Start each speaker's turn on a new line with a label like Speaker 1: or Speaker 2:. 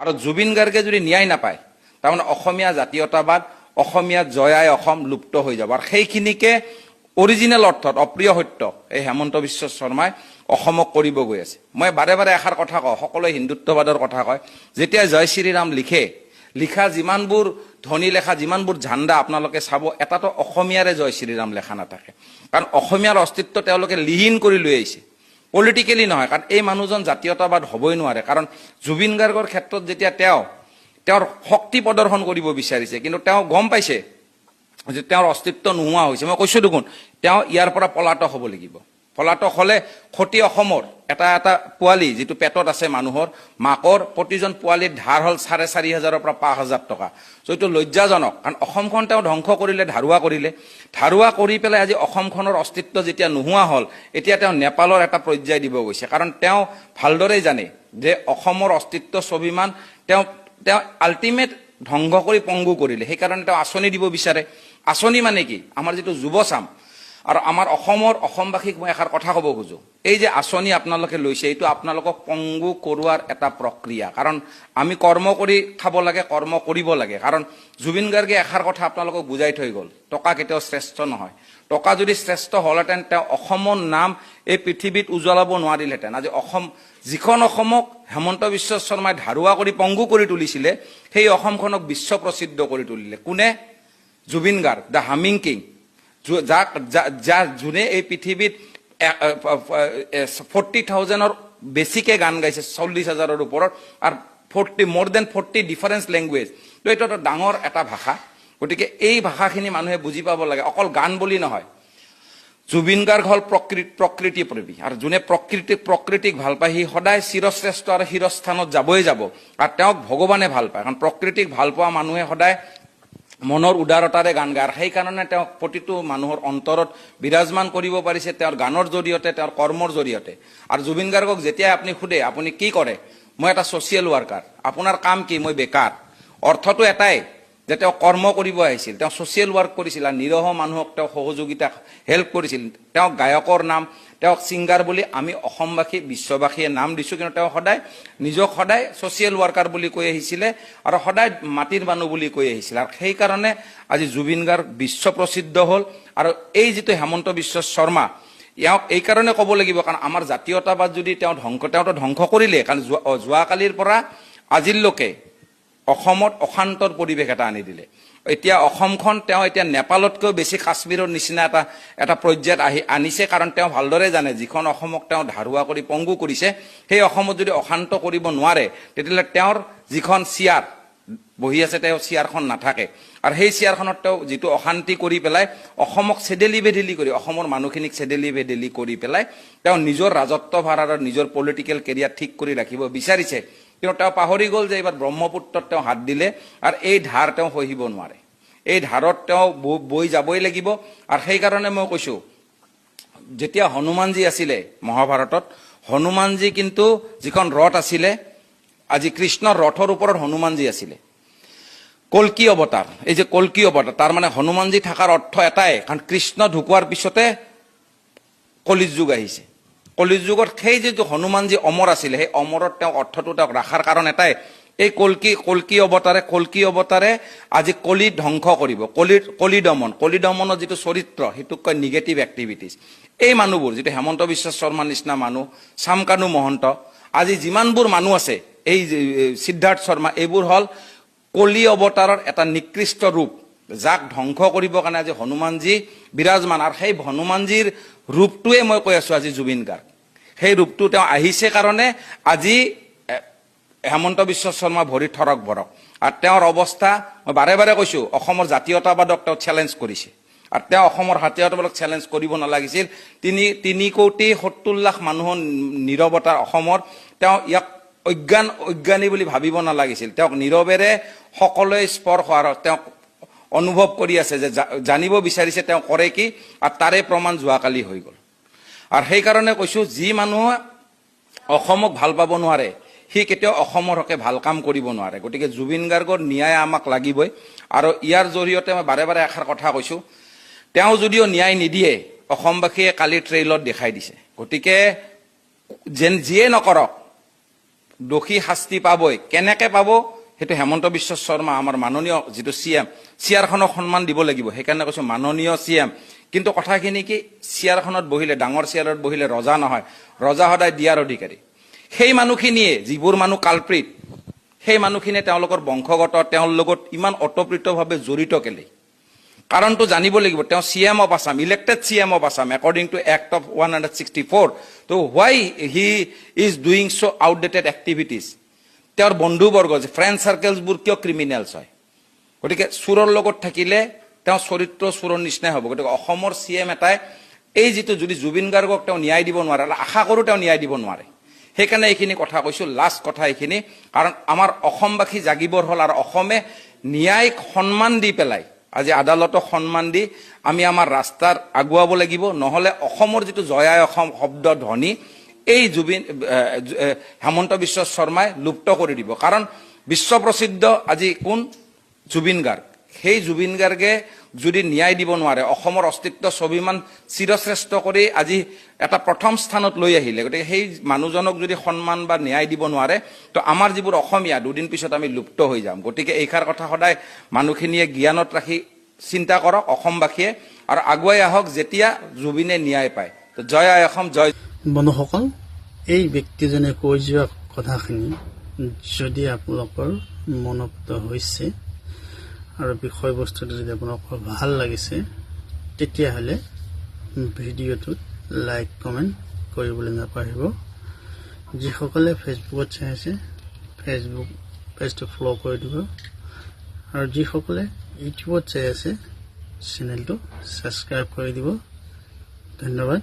Speaker 1: আৰু জুবিন গাৰ্গে যদি ন্যায় নাপায়, তাৰমানে অসমীয়া জাতীয়তাবাদ, অসমীয়া জয়াই অসম লুপ্ত হৈ যাব। আৰু সেইখিনিকে অৰিজিনেল অৰ্থত অপ্ৰিয় সত্য এই হেমন্ত বিশ্ব শৰ্মাই অসমক কৰিব গৈ আছে। মই বাৰে বাৰে এষাৰ কথা কওঁ, সকলোৱে হিন্দুত্ববাদৰ কথা কয়। যেতিয়া জয় শ্ৰীৰাম লিখে, লিখা যিমানবোৰ ধ্বনি লেখা, যিমানবোৰ ঝাণ্ডা আপোনালোকে চাব এটাতো অসমীয়াৰে জয় শ্ৰীৰাম লেখা নাথাকে। কাৰণ অসমীয়াৰ অস্তিত্ব তেওঁলোকে লিহীন কৰি লৈ আহিছে। পলিটিকেলি নহয় কাৰণ এই মানুহজন জাতীয়তাবাদ হ'বই নোৱাৰে। কাৰণ জুবিন গাৰ্গৰ ক্ষেত্ৰত যেতিয়া তেওঁ তেওঁৰ শক্তি প্ৰদৰ্শন কৰিব বিচাৰিছে কিন্তু তেওঁ গম পাইছে যে তেওঁৰ অস্তিত্ব নোহোৱা হৈছে। মই কৈছোঁ দেখোন তেওঁ ইয়াৰ পৰা পলাতক হ'ব লাগিব। পলাতক হ'লে ক্ষতি অসমৰ। এটা এটা পোৱালি যিটো পেটত আছে মানুহৰ, মাকৰ প্ৰতিজন পোৱালিৰ ধাৰ হ'ল চাৰে চাৰি হাজাৰৰ পৰা পাঁচ হাজাৰ টকা। চ' লজ্জাজনক, কাৰণ অসমখন তেওঁ ধ্বংস কৰিলে, ধাৰুৱা কৰিলে। ধাৰুৱা কৰি পেলাই আজি অসমখনৰ অস্তিত্ব যেতিয়া নোহোৱা হ'ল, এতিয়া তেওঁ নেপালৰ এটা পৰ্যায় দিব গৈছে। কাৰণ তেওঁ ভালদৰেই জানে যে অসমৰ অস্তিত্ব স্বাভিমান, তেওঁ তেওঁ আল্টিমেট ধ্বংস কৰি পংগু কৰিলে। সেইকাৰণে তেওঁ আঁচনি দিব বিচাৰে। আঁচনি মানে কি? আমাৰ যিটো যুৱচাম আৰু আমাৰ অসমৰ অসমবাসীক মই এষাৰ কথা ক'ব খোজোঁ। এই যে আঁচনি আপোনালোকে লৈছে, এইটো আপোনালোকক পংগু কৰোৱাৰ এটা প্ৰক্ৰিয়া। কাৰণ আমি কৰ্ম কৰি খাব লাগে, কৰ্ম কৰিব লাগে। কাৰণ জুবিন গাৰ্গে এষাৰ কথা আপোনালোকক বুজাই থৈ গ'ল। টকা কেতিয়াও শ্ৰেষ্ঠ নহয়। টকা যদি শ্ৰেষ্ঠ হ'লহেঁতেন, তেওঁ অসমৰ নাম এই পৃথিৱীত উজ্বলাব নোৱাৰিলহেঁতেন। আজি অসম, যিখন অসমক হেমন্ত বিশ্ব শৰ্মাই ধাৰুৱা কৰি পংগু কৰি তুলিছিলে, সেই অসমখনক বিশ্ব প্ৰসিদ্ধ কৰি তুলিলে। কোনে? Zubeen Garg, the humming king. যো- যাক যা- যা যোনে এই পৃথিৱীত ফৰ্টি থাউজেণ্ডৰ বেছিকে গান গাইছে চল্লিছ হাজাৰৰ ওপৰত, আৰু ফৰ্টি মোৰ দেন ফৰ্টি ডিফাৰেঞ্চ লেংগুৱেজ তো এইটো এটা ডাঙৰ এটা ভাষা। গতিকে এই ভাষাখিনি মানুহে বুজি পাব লাগে। অকল গান বুলি নহয়। জুবিন গাৰ্গ হ'ল প্ৰকৃতি প্ৰকৃতি প্ৰেমী। আৰু যোনে প্ৰকৃতি প্ৰকৃতিক ভালো পায়, সি সদায় চিৰশ্ৰেষ্ঠ আৰু শিৰস্থানত যাবই যাব। আৰু তেওঁক ভগৱানে ভালো পায়। কাৰণ প্ৰকৃতিক ভালো পোৱা মানুহে সদায় মনৰ উদাৰতাৰে গান গায়। সেইকাৰণে তেওঁক প্ৰতিটো মানুহৰ অন্তৰত বিৰাজমান কৰিব পাৰিছে তেওঁৰ গানৰ জৰিয়তে তেওঁৰ কৰ্মৰ জৰিয়তে। আৰু জুবিন গাৰ্গক যেতিয়া আপুনি সোধে আপুনি কি কৰে? মই এটা ছ'চিয়েল ৱাৰ্কাৰ আপোনাৰ কাম কি? মই বেকাৰ। অৰ্থটো এটাই যে তেওঁ কৰ্ম কৰিব আহিছিল, তেওঁ ছ'চিয়েল ৱাৰ্ক কৰিছিল আৰু নিৰহ মানুহক তেওঁ সহযোগিতা হেল্প কৰিছিল। তেওঁ গায়কৰ নাম, তেওঁক ছিংগাৰ বুলি আমি অসমবাসী, বিশ্ববাসীয়ে নাম দিছোঁ, কিন্তু তেওঁ সদায় নিজক সদায় ছ'চিয়েল ৱাৰ্কাৰ বুলি কৈ আহিছিলে আৰু সদায় মাটিৰ মানুহ বুলি কৈ আহিছিলে। আৰু সেইকাৰণে আজি জুবিন গাৰ্গ বিশ্ব প্ৰসিদ্ধ হ'ল আৰু এই যিটো হেমন্ত বিশ্ব শৰ্মা, ইয়াক এইকাৰণে ক'ব লাগিব, কাৰণ আমাৰ জাতীয়তাবাদ যদি তেওঁ ধ্বংস তেওঁতো ধ্বংস কৰিলে কাৰণ যোৱা যোৱাকালিৰ পৰা আজিলৈকে অসমত অশান্তৰ পৰিৱেশ এটা আনি দিলে। এতিয়া অসমখন তেওঁ এতিয়া নেপালতকৈ বেছি কাশ্মীৰৰ নিচিনা এটা এটা পৰ্যায়ত আহি আনিছে কাৰণ তেওঁ ভালদৰে জানে যিখন অসমক তেওঁ ধাৰুৱা কৰি পংগু কৰিছে সেই অসমত যদি অশান্ত কৰিব নোৱাৰে তেতিয়াহ'লে তেওঁৰ যিখন চিয়াৰ বহি আছে তেওঁ চিয়াৰখন নাথাকে। আৰু সেই চিয়াৰখনত তেওঁ যিটো অশান্তি কৰি পেলাই অসমক চেডেলি বেডেলি কৰি অসমৰ মানুহখিনিক চেডেলি বেডেলি কৰি পেলাই তেওঁ নিজৰ ৰাজত্বভাৰ আৰু নিজৰ পলিটিকেল কেৰিয়াৰ ঠিক কৰি ৰাখিব বিচাৰিছে। কিন্তু তেওঁ পাহৰি গ'ল যে এইবাৰ ব্ৰহ্মপুত্ৰত তেওঁ হাত দিলে আৰু এই ধাৰ তেওঁ সহিব নোৱাৰে। এই ধাৰত তেওঁ ব- যাবই লাগিব। আৰু সেইকাৰণে মই কৈছোঁ, যেতিয়া হনুমানজী আছিলে মহাভাৰতত, হনুমানজী কিন্তু যিখন ৰথ আছিলে, আজি কৃষ্ণৰ ৰথৰ ওপৰত হনুমানজী আছিলে। কল্কি অৱতাৰ, এই যে কল্কি অৱতাৰ, তাৰ মানে হনুমানজী থকাৰ অৰ্থ এটাই, কাৰণ কৃষ্ণ ঢুকোৱাৰ পিছতে কলিত যুগ আহিছে। কলিত যুগত সেই যিটো হনুমানজী অমৰ আছিলে, সেই অমৰত তেওঁক অৰ্থটো তেওঁক ৰখাৰ কাৰণ এটাই। এই কল্কি কল্কি অৱতাৰে কল্কি অৱতাৰে আজি কলি ধ্বংস কৰিব। কলিৰ কলি দমন, কলি দমনৰ যিটো চৰিত্ৰ, সেইটোক কয় নিগেটিভ এক্টিভিটিজ এই মানুহবোৰ, যিটো হেমন্ত বিশ্ব শৰ্মাৰ নিচিনা মানুহ চামকানু মহন্ত, আজি যিমানবোৰ মানুহ আছে, এই সিদ্ধাৰ্থ শৰ্মা, এইবোৰ হ'ল কলি অৱতাৰৰ এটা নিকৃষ্ট ৰূপ, যাক ধ্বংস কৰিবৰ কাৰণে আজি হনুমানজী বিৰাজমান। আৰু সেই হনুমানজীৰ ৰূপটোৱে মই কৈ আছো আজি জুবিন গাৰ্গ। সেই ৰূপটো তেওঁ আহিছে কাৰণে আজি হেমন্ত বিশ্ব শৰ্মা ভৰি থৰক বৰক। আৰু তেওঁৰ অৱস্থা, মই বাৰে বাৰে কৈছোঁ, অসমৰ জাতীয়তাবাদক তেওঁ চেলেঞ্জ কৰিছে। আৰু তেওঁ অসমৰ জাতীয়তাবাদক চেলেঞ্জ কৰিব নালাগিছিল। তিনি তিনি কোটি সত্তৰ লাখ মানুহৰ নীৰৱতা অসমৰ। তেওঁ ইয়াক অজ্ঞান, অজ্ঞানী বুলি ভাবিব নালাগিছিল। তেওঁক নীৰৱেৰে সকলোৱে স্পৰ্শ আৰু তেওঁক অনুভৱ কৰি আছে যে জানিব বিচাৰিছে তেওঁ কৰে কি, আৰু তাৰে প্ৰমাণ যোৱাকালি হৈ গ'ল। আৰু সেইকাৰণে কৈছোঁ যি মানুহে অসমক ভাল পাব নোৱাৰে সি কেতিয়াও অসমৰ হকে ভাল কাম কৰিব নোৱাৰে। গতিকে জুবিন গাৰ্গৰ ন্যায় আমাক লাগিবই। আৰু ইয়াৰ জৰিয়তে মই বাৰে বাৰে এষাৰ কথা কৈছোঁ তেওঁ যদিও ন্যায় নিদিয়ে অসমবাসীয়ে কালি ট্ৰেইলত দেখাই দিছে। গতিকে যেন যিয়ে নকৰক দোষী শাস্তি পাবই। কেনেকে পাব? সেইটো হেমন্ত বিশ্ব শৰ্মা, আমাৰ মাননীয় যিটো চি এম, চেয়াৰখনক সন্মান দিব লাগিব। সেইকাৰণে কৈছো মাননীয় চি এম। কিন্তু কথাখিনি কি, চেয়াৰখনত বহিলে, ডাঙৰ চেয়াৰত বহিলে ৰজা নহয়, ৰজা সদায় দিয়াৰ অধিকাৰী। সেই মানুহখিনিয়ে, যিবোৰ মানুহ কালপ্ৰিত, সেই মানুহখিনিয়ে তেওঁলোকৰ বংশগত, তেওঁৰ লগত ইমান অতপ্ৰীতভাৱে জড়িত কেলে? কাৰণটো জানিব লাগিব, তেওঁ C M of Assam elected C M of Assam according to act of one hundred sixty four ত' why he is doing so' outdated activities তেওঁৰ বন্ধুবৰ্গ যে ফ্ৰেণ্ড চাৰ্কেলছবোৰ কিয় ক্ৰিমিনেলছ হয়? গতিকে চোৰৰ লগত থাকিলে তেওঁ চৰিত্ৰ চোৰৰ নিচিনাই হ'ব। গতিকে অসমৰ চি এম এটাই এই যিটো যদি জুবিন গাৰ্গক তেওঁ ন্যায় দিব নোৱাৰে আশা কৰোঁ তেওঁ ন্যায় দিব নোৱাৰে। সেইকাৰণে এইখিনি কথা কৈছো লাষ্ট কথা এইখিনি। কাৰণ আমাৰ অসমবাসী জাগিবৰ হ'ল আৰু অসমে ন্যায়ক সন্মান দি পেলাই আজি আদালতক সন্মান দি আমি আমাৰ ৰাস্তাৰ আগুৱাব লাগিব। নহ'লে অসমৰ যিটো জয়াই অসম শব্দ ধ্বনি এই জুবিন হেমন্ত বিশ্ব শৰ্মাই লুপ্ত কৰি দিব। কাৰণ বিশ্ব প্ৰসিদ্ধ আজি কোন? জুবিন গাৰ্গ। সেই জুবিন গাৰ্গে যদি ন্যায় দিব নোৱাৰে, অসমৰ অস্তিত্ব স্বাভিমান চিৰশ্ৰেষ্ঠ কৰি আজি এটা প্ৰথম স্থানত লৈ আহিলে, গতিকে সেই মানুহজনক যদি সন্মান বা ন্যায় দিব নোৱাৰে, তো আমাৰ যিবোৰ অসমীয়া, দুদিন পিছত আমি লুপ্ত হৈ যাম। গতিকে এইষাৰ কথা সদায় মানুহখিনিয়ে জ্ঞানত ৰাখি চিন্তা কৰক, অসমবাসীয়ে। আৰু আগুৱাই আহক যেতিয়া জুবিনে ন্যায় পায়। তো জয় আই অসম, জয়
Speaker 2: বন্ধুসকল এই ব্যক্তিজনে কৈ যোৱা কথাখিনি যদি আপোনালোকৰ মনত হৈছে আৰু বিষয়বস্তুটো যদি আপোনালোকৰ ভাল লাগিছে তেতিয়াহ'লে ভিডিঅ'টোত লাইক কমেণ্ট কৰিবলৈ নাপাহৰিব। যিসকলে ফেচবুকত চাই আছে ফেচবুক পেজটো ফ'ল' কৰি দিব। আৰু যিসকলে ইউটিউবত চাই আছে চেনেলটো ছাবস্ক্ৰাইব কৰি দিব। ধন্যবাদ।